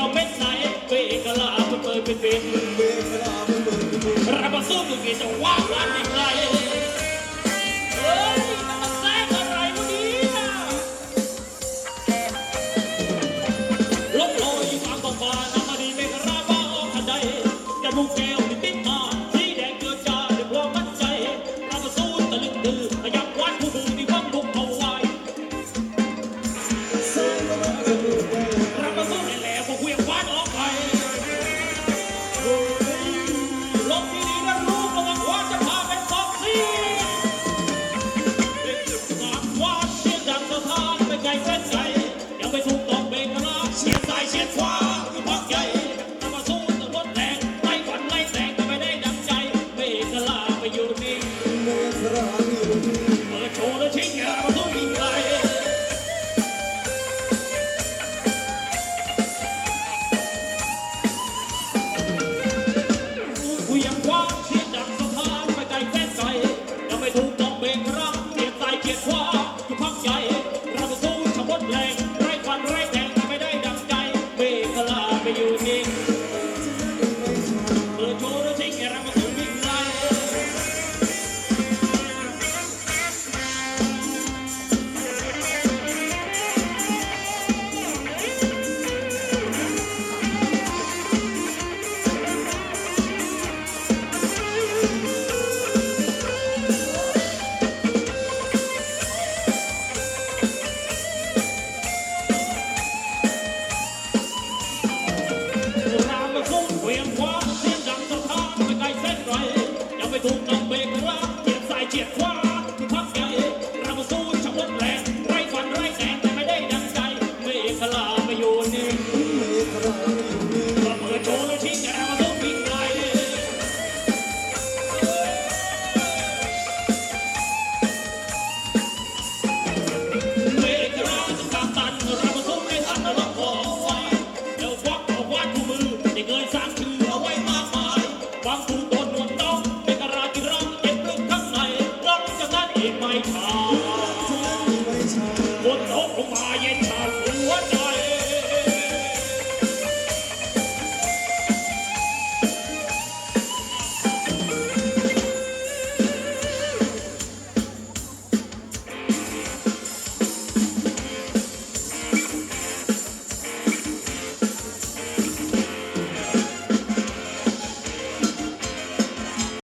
ยวเม่ดไหนเวกลาเปิดเปิดเวรเวกลาเปิดเป็นเวรรับมาสู้กิจวัตรดีกไร blame. มาอยู่นี่